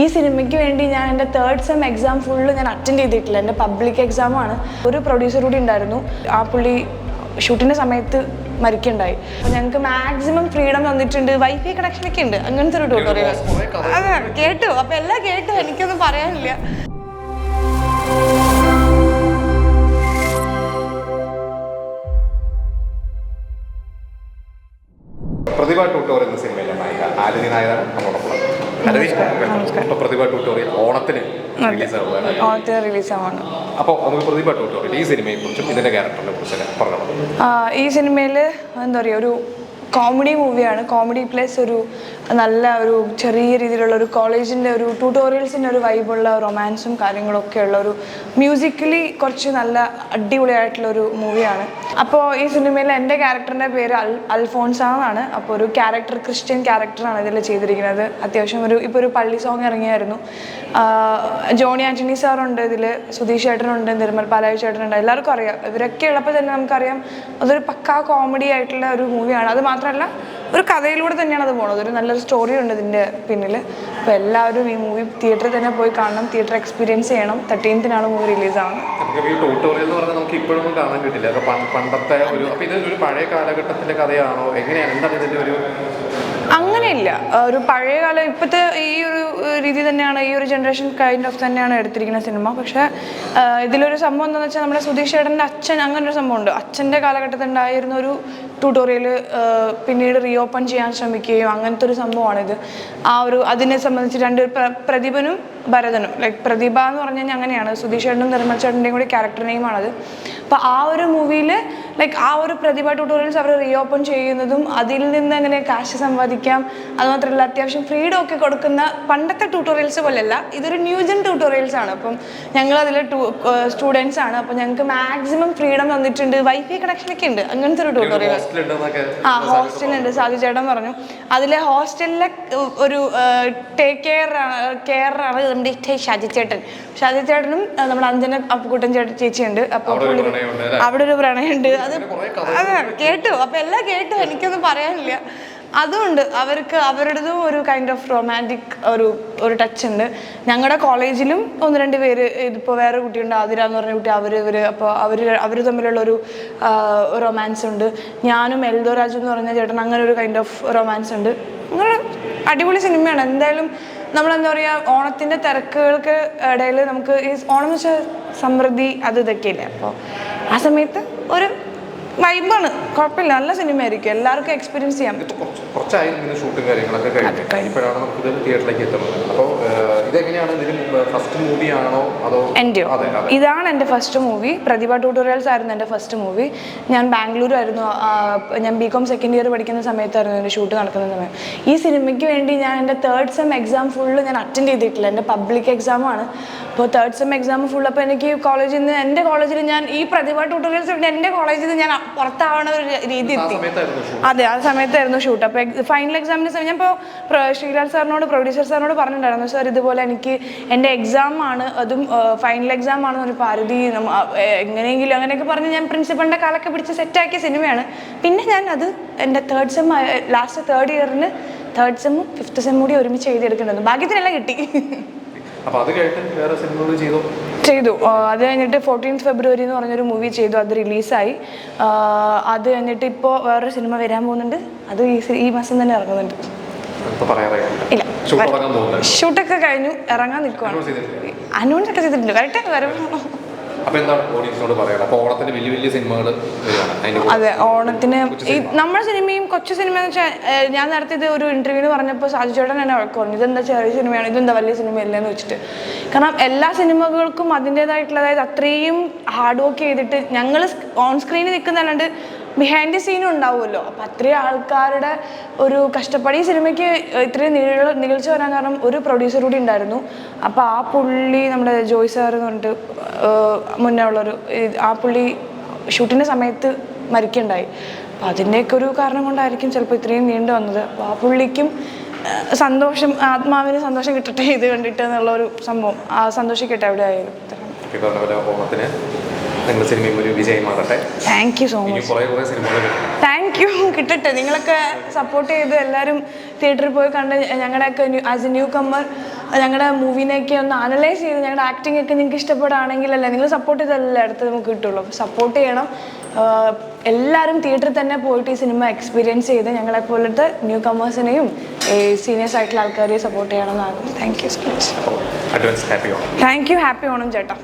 ഈ സിനിമയ്ക്ക് വേണ്ടി ഞാൻ എന്റെ തേർഡ് സെം എക്സാം ഫുള്ള് ഞാൻ അറ്റൻഡ് ചെയ്തിട്ടില്ല. എന്റെ പബ്ലിക് എക്സാമാണ് ഒരു പ്രൊഡ്യൂസർ കൂടി ഉണ്ടായിരുന്നു. ആ പുള്ളി ഷൂട്ടിന്റെ സമയത്ത് മരിക്കണ്ടായി. അപ്പോൾ ഞങ്ങൾക്ക് മാക്സിമം ഫ്രീഡം തന്നിട്ടുണ്ട്. വൈഫൈ കണക്ഷനൊക്കെ ഉണ്ട്. അങ്ങനത്തെ ഒരു ട്യൂട്ടോറിയൽ അതെ കേട്ടു. അപ്പോൾ എല്ലാം കേട്ടു. എനിക്കൊന്നും പറയാനില്ല. ട്യൂട്ടോറിയൽ ഓണത്തിന് റിലീസ് ആവുകയാണ്. ഓണത്തിന് റിലീസ് ആവാണ് അപ്പോൾ നമുക്ക് പ്രതിഭ ട്യൂട്ടോറിയൽ ഈ സിനിമയെ കുറിച്ചും ഇതിന്റെ ക്യാരക്ടറിനെ പറഞ്ഞു ഈ സിനിമയിൽ എന്താ പറയുക ഒരു കോമഡി മൂവിയാണ് കോമഡി പ്ലസ് ഒരു നല്ല ഒരു ചെറിയ രീതിയിലുള്ള ഒരു കോളേജിന്റെ ഒരു ട്യൂട്ടോറിയൽസിന്റെ ഒരു വൈബുള്ള റൊമാൻസും കാര്യങ്ങളൊക്കെ ഉള്ള ഒരു മ്യൂസിക്കലി കുറച്ച് നല്ല അടിപൊളിയായിട്ടുള്ള ഒരു മൂവിയാണ് അപ്പോൾ ഈ സിനിമയിൽ എന്റെ ക്യാരക്ടറിന്റെ പേര് അൽ അൽഫോൺസ എന്നാണ് അപ്പോൾ ഒരു ക്യാരക്ടർ ക്രിസ്ത്യൻ ക്യാരക്ടറാണ് ഇതിൽ ചെയ്തിരിക്കുന്നത്. അത്യാവശ്യം ഒരു ഇപ്പോൾ ഒരു പള്ളി സോങ് ഇറങ്ങിയായിരുന്നു. ജോണി ആന്റണി സാറുണ്ട് ഇതിൽ സുധീഷ് ചേട്ടനുണ്ട് നിർമ്മൽ പാലായി ചേട്ടനുണ്ട് എല്ലാവർക്കും അറിയാം. ഇവരൊക്കെ ഉള്ളപ്പോൾ തന്നെ നമുക്കറിയാം അതൊരു പക്കാ കോമഡി ആയിട്ടുള്ള ഒരു മൂവിയാണ് അത് മാത്രമല്ല ഒരു കഥയിലൂടെ തന്നെയാണ് അത് പോണത്. ഒരു നല്ലൊരു സ്റ്റോറി ഉണ്ട് ഇതിന്റെ പിന്നിൽ അപ്പോൾ എല്ലാവരും ഈ മൂവി തിയേറ്ററിൽ തന്നെ പോയി കാണണം. തിയേറ്റർ എക്സ്പീരിയൻസ് ചെയ്യണം. തേർട്ടീൻത്തിനാണ് മൂവി ഈ ട്യൂട്ടോറിയൽ എന്ന് പറഞ്ഞാൽ നമുക്ക് ഇപ്പോഴൊന്നും കാണാൻ കിട്ടില്ല. പണ്ടത്തെ ഒരു അപ്പോൾ പഴയ കാലഘട്ടത്തിലെ കഥയാണോ? എങ്ങനെയാണ്? എന്താണ് ഇതിന്റെ ഒരു അങ്ങനെയില്ല. ഒരു പഴയ കാലം ഇപ്പോഴത്തെ ഈ ഒരു രീതി തന്നെയാണ് ഈ ഒരു ജനറേഷൻ കൈൻഡ് ഓഫ് തന്നെയാണ് എടുത്തിരിക്കുന്ന സിനിമ. പക്ഷേ ഇതിലൊരു സംഭവം എന്താണെന്ന് വെച്ചാൽ നമ്മുടെ സുധീഷ് ചേട്ടന്റെ അച്ഛൻ അങ്ങനെ ഒരു സംഭവമുണ്ട്. അച്ഛന്റെ കാലഘട്ടത്തിൽ ഉണ്ടായിരുന്ന ഒരു ട്യൂട്ടോറിയൽ പിന്നീട് റീഓപ്പൺ ചെയ്യാൻ ശ്രമിക്കുകയും അങ്ങനത്തെ ഒരു സംഭവമാണിത്. ആ ഒരു അതിനെ സംബന്ധിച്ച് രണ്ട് പ്ര- പ്രതിഭനും ഭരതനും. ലൈക്ക് പ്രതിഭ എന്ന് പറഞ്ഞു കഴിഞ്ഞാൽ അങ്ങനെയാണ്. സുധീഷ് ചേട്ടനും നിർമ്മൽ ചേട്ടന്റെയും കൂടി ക്യാരക്ടർ നെയിമാണത് അപ്പോൾ ആ ഒരു മൂവിയിൽ ലൈക്ക് ആ ഒരു പ്രതിഭ ട്യൂട്ടോറിയൽസ് അവർ റീഓപ്പൺ ചെയ്യുന്നതും അതിൽ നിന്ന് എങ്ങനെ കാശ് സമ്പാദിക്കാം അതുമാത്രമല്ല അത്യാവശ്യം ഫ്രീഡം ഒക്കെ കൊടുക്കുന്ന പണ്ടത്തെ ട്യൂട്ടോറിയൽസ് പോലെയല്ല ഇതൊരു ന്യൂജൻ ട്യൂട്ടോറിയൽസ് ആണ്. അപ്പം ഞങ്ങൾ അതിൽ സ്റ്റുഡൻസ് ആണ്. അപ്പം ഞങ്ങൾക്ക് മാക്സിമം ഫ്രീഡം തന്നിട്ടുണ്ട്. വൈഫൈ കണക്ഷൻ ഒക്കെ ഉണ്ട്. അങ്ങനത്തെ ഒരു ട്യൂട്ടോറിയൽ ആ ഹോസ്റ്റലുണ്ട് സാധു ചേട്ടൻ പറഞ്ഞു. അതിലെ ഹോസ്റ്റലിലെ ഒരു ടേക്ക് കെയർ കെയർ ആണ് നമ്മുടെ ഷാജി ചേട്ടൻ. ഷാജി ചേട്ടനും നമ്മുടെ അഞ്ജന അപ്പുക്കുട്ടൻ ചേട്ടൻ ചേച്ചിയുണ്ട്. അപ്പൊ അവിടെ ഒരു പ്രണയമുണ്ട് അത് കേട്ടു. അപ്പൊ എല്ലാം കേട്ടു. എനിക്കൊന്നും പറയാനില്ല. അതുകൊണ്ട് അവർക്ക് അവരുടേതും ഒരു കൈൻഡ് ഓഫ് റൊമാന്റിക് ഒരു ഒരു ടച്ച് ഉണ്ട്. ഞങ്ങളുടെ കോളേജിലും ഒന്ന് രണ്ട് പേര് ഇതിപ്പോൾ വേറെ കുട്ടിയുണ്ട് ആതിര എന്ന് പറഞ്ഞ കുട്ടി അവർ ഇവർ അപ്പോൾ അവർ അവർ തമ്മിലുള്ള ഒരു റൊമാൻസ് ഉണ്ട്. ഞാനും എൽദോ രാജു എന്ന് പറഞ്ഞ ചേട്ടൻ അങ്ങനെ ഒരു കൈൻഡ് ഓഫ് റൊമാൻസ് ഉണ്ട്. അങ്ങനെ അടിപൊളി സിനിമയാണ്. എന്തായാലും നമ്മളെന്താ പറയുക ഓണത്തിന്റെ തിരക്കുകൾക്ക് ഇടയിൽ നമുക്ക് ഈ ഓണം വെച്ചാൽ സമൃദ്ധി അത് ഇതൊക്കെയില്ലേ? അപ്പോൾ ആ സമയത്ത് ഒരു വൈബാണ്. കുഴപ്പമില്ല. നല്ല സിനിമ ആയിരിക്കും എല്ലാവർക്കും എക്സ്പീരിയൻസ് ചെയ്യാൻ പറ്റും ഷൂട്ടും കാര്യങ്ങളൊക്കെ കഴിഞ്ഞു. ഇപ്പോഴാണ് നമുക്ക് ഇത് തിയേറ്ററിലേക്ക് എത്തുന്നത്. അപ്പോൾ ഇതെങ്ങനെയാണ് ഇതിന് ഫസ്റ്റ് മൂവിയാണോ അതോ എന്റെ ഇതാണ് എന്റെ ഫസ്റ്റ് മൂവി പ്രതിഭ ട്യൂട്ടോറിയൽസ് ആയിരുന്നു എന്റെ ഫസ്റ്റ് മൂവി ഞാൻ ബാംഗ്ലൂർ ആയിരുന്നു. ഞാൻ ബി കോം സെക്കൻഡ് ഇയർ പഠിക്കുന്ന സമയത്തായിരുന്നു എന്റെ ഷൂട്ട് നടക്കുന്ന സമയം. ഈ സിനിമയ്ക്ക് വേണ്ടി ഞാൻ എന്റെ തേർഡ് സെം എക്സാം ഫുള്ള് ഞാൻ അറ്റൻഡ് ചെയ്തിട്ടില്ല. എന്റെ പബ്ലിക് എക്സാമാണ് അപ്പോൾ തേർഡ് സെം എക്സാം ഫുൾ അപ്പോൾ എനിക്ക് കോളേജിൽ നിന്ന് എന്റെ കോളേജിൽ ഞാൻ ഈ പ്രതിഭ ട്യൂട്ടോറിയൽസ് എന്റെ കോളേജിൽ നിന്ന് ഞാൻ പുറത്താവണ ഒരു രീതി എത്തി. അതെ ആ സമയത്തായിരുന്നു ഷൂട്ട് അപ്പോൾ ഫൈനൽ എക്സാമിന് സമയം ഞാൻ ഇപ്പോൾ ശ്രീലാൽ സാറിനോട് പ്രൊഡ്യൂസർ സാറിനോട് പറഞ്ഞിട്ടുണ്ടായിരുന്നു സാർ ഇതുപോലെ എനിക്ക് എന്റെ എക്സാം ആണ് അതും ഫൈനൽ എക്സാം ആണെന്ന് ഒരു പാരതി എങ്ങനെയെങ്കിലും അങ്ങനെയൊക്കെ പറഞ്ഞ് ഞാൻ പ്രിൻസിപ്പളിന്റെ കാലൊക്കെ പിടിച്ച് സെറ്റാക്കിയ സിനിമയാണ്. പിന്നെ ഞാൻ അത് എന്റെ തേർഡ് സെം ലാസ്റ്റ് തേർഡ് ഇയറിന് തേർഡ് സെമ്മും ഫിഫ്ത്ത് സെമ്മും കൂടി ഒരുമിച്ച് എഴുതിയെടുക്കേണ്ടത് ഭാഗ്യത്തിനെല്ലാം കിട്ടി. അപ്പോൾ അത് കഴിഞ്ഞിട്ട് വേറെ സിനിമകൾ ചെയ്തു? ചെയ്തു. അത് കഴിഞ്ഞിട്ട് ഫോർട്ടീൻത്ത് ഫെബ്രുവരി എന്ന് പറഞ്ഞൊരു മൂവി ചെയ്തു. അത് റിലീസായി അത് കഴിഞ്ഞിട്ട് ഇപ്പോൾ വേറൊരു സിനിമ വരാൻ പോകുന്നുണ്ട്. അത് ഈ ഈ മാസം തന്നെ ഇറങ്ങുന്നുണ്ട്. ഇല്ല. ഷൂട്ടൊക്കെ കഴിഞ്ഞു. ഇറങ്ങാൻ നിൽക്കുവാണ് അനൗൺസ് ഒക്കെ ചെയ്തിട്ടുണ്ട്. കറക്റ്റ് വരും. അപ്പോൾ എന്താണ് ഓഡിയൻസിനോട് അപ്പോൾ ഓണത്തിന് വലിയ വലിയ സിനിമകൾ അതെ ഓണത്തിന് ഈ നമ്മുടെ സിനിമയും കൊച്ചു സിനിമ എന്ന് വെച്ചാൽ ഞാൻ നേരത്തെ ഇത് ഒരു ഇന്റർവ്യൂന്ന് പറഞ്ഞപ്പോൾ സാജു ചേട്ടൻ എന്നെ വഴക്ക് പറഞ്ഞു ഇതെന്താ ചെറിയ സിനിമയാണ് ഇതെന്താ വലിയ സിനിമയല്ല? എന്ന് വെച്ചിട്ട്. കാരണം എല്ലാ സിനിമകൾക്കും അതിന്റെതായിട്ടുള്ള അതായത് അത്രയും ഹാർഡ് വർക്ക് ചെയ്തിട്ട് ഞങ്ങൾ ഓൺ സ്ക്രീനിൽ നിൽക്കുന്നതല്ലാണ്ട് ബിഹൈൻഡ് ദി സീനും ഉണ്ടാവുമല്ലോ. അപ്പം അത്രയും ആൾക്കാരുടെ ഒരു കഷ്ടപ്പാട്. ഈ സിനിമയ്ക്ക് ഇത്രയും നീള നികഴ്ച വരാൻ കാരണം ഒരു പ്രൊഡ്യൂസർ കൂടി ഉണ്ടായിരുന്നു. അപ്പോൾ ആ പുള്ളി നമ്മുടെ ജോയ് സാർ എന്ന് പറഞ്ഞിട്ട് മുന്നേ ഉള്ളൊരു ആ പുള്ളി ഷൂട്ടിന്റെ സമയത്ത് മരിക്കണ്ടായി അപ്പം അതിന്റെയൊക്കെ ഒരു കാരണം കൊണ്ടായിരിക്കും ചിലപ്പോൾ ഇത്രയും നീണ്ടു വന്നത്. അപ്പോൾ ആ പുള്ളിക്കും സന്തോഷം ആത്മാവിന് സന്തോഷം കിട്ടട്ടെ ഇത് കണ്ടിട്ട് എന്നുള്ള ഒരു സംഭവം. ആ സന്തോഷിക്കട്ടെ എവിടെ ആയാലും ഓണത്തിന് നിങ്ങളുടെ സിനിമയും ഒരു വിജയമാകട്ടെ താങ്ക് യു സോ മച്ച് കുറേ കുറേ സിനിമകൾ താങ്ക് യു കിട്ടട്ടെ. നിങ്ങളൊക്കെ സപ്പോർട്ട് ചെയ്ത് എല്ലാവരും തിയേറ്ററിൽ പോയി കണ്ട് ഞങ്ങളുടെയൊക്കെ ആസ് എ ന്യൂ കമ്മർ ഞങ്ങളുടെ മൂവിനെയൊക്കെ ഒന്ന് അനലൈസ് ചെയ്ത് ഞങ്ങളുടെ ആക്ടിംഗ് ഒക്കെ നിങ്ങൾക്ക് ഇഷ്ടപ്പെടുകയാണെങ്കിലല്ലേ നിങ്ങൾ സപ്പോർട്ട് ചെയ്തല്ലേ അടുത്ത് നമുക്ക് കിട്ടുള്ളൂ. സപ്പോർട്ട് ചെയ്യണം. എല്ലാവരും തിയേറ്ററിൽ തന്നെ പോയിട്ട് ഈ സിനിമ എക്സ്പീരിയൻസ് ചെയ്ത് ഞങ്ങളെ പോലത്തെ ന്യൂ കമേഴ്സിനെയും സീനിയേഴ്സ് ആയിട്ടുള്ള ആൾക്കാരെയും സപ്പോർട്ട് ചെയ്യണം എന്നാണ്. Thank you so much thank you happy Onam ചേട്ടാ.